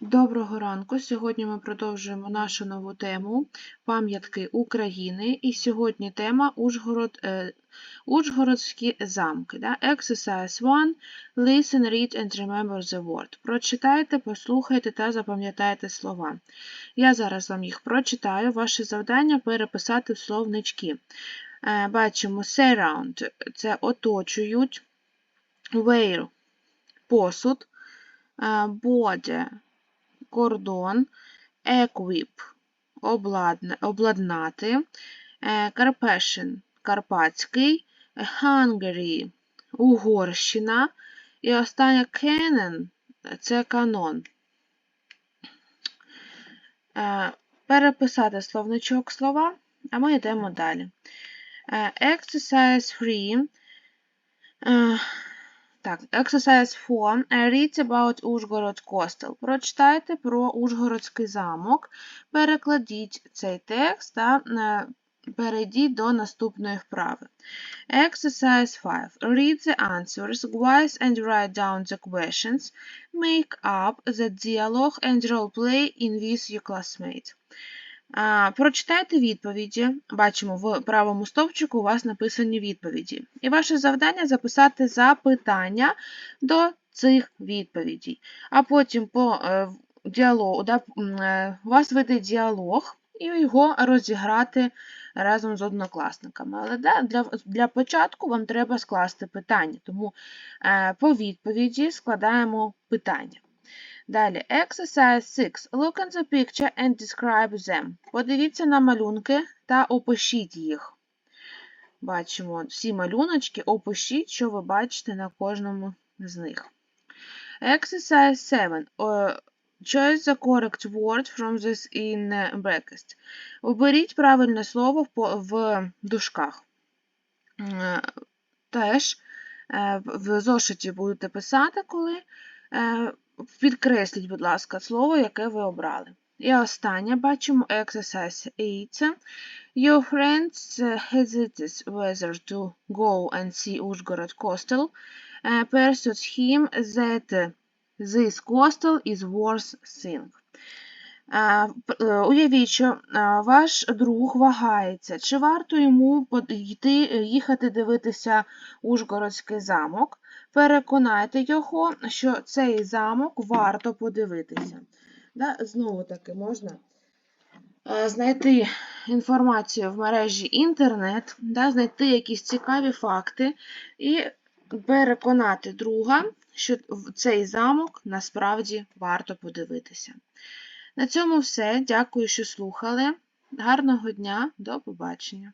Доброго ранку. Сьогодні ми продовжуємо нашу нову тему пам'ятки України. І сьогодні тема Ужгород, е, Ужгородські замки. Да? Exercise 1. Listen, read and remember the word. Прочитайте, послухайте та запам'ятайте слова. Я зараз вам їх прочитаю. Ваше завдання переписати в словнички. Е, бачимо surround – це оточують, wear – посуд, е, body – кордон, equip обладнати, е, Carpathian – Карпатський, Hungary – Угорщина і останнє canon – це канон. Е, Переписати словничок слова, а ми йдемо далі. Е, Exercise 3. Е, Так, exercise 4. Read about Ужгород Coastal. Прочитайте про Ужгородський замок. Перекладіть цей текст та е, перейдіть до наступної вправи. Exercise 5. Read the answers, quiz and write down the questions. Make up the dialogue and role play in with your classmate. Прочитайте відповіді. Бачимо, в правому стовпчику у вас написані відповіді. І ваше завдання записати запитання до цих відповідей. А потім по е, діалогу, да, е, у вас вийде діалог і його розіграти разом з однокласниками. Але да, для для початку вам треба скласти питання, тому е, по відповіді складаємо питання. Далі, exercise 6. Look at the picture and describe them. Подивіться на малюнки та опишіть їх. Бачимо всі малюночки, опишіть, що ви бачите на кожному з них. Exercise 7. Choose the correct word from this in brackets. Оберіть правильне слово в дужках. Е, теж е, в зошиті будете писати, коли е, Підкресліть, будь ласка, слово, яке ви обрали. І останнє бачимо exercise 8. Your friends hesitated whether to go and see Uzhgorod Coastal. Persuade him that this coastal is worth seeing. Уявіть, що ваш друг вагається, чи варто йому йти, їхати дивитися Ужгородський замок. Переконайте його, що цей замок варто подивитися. Да? Знову таки можна знайти інформацію в мережі інтернет, да? знайти якісь цікаві факти і переконати друга, що цей замок насправді варто подивитися. На цьому все. Дякую, що слухали. Гарного дня, до побачення!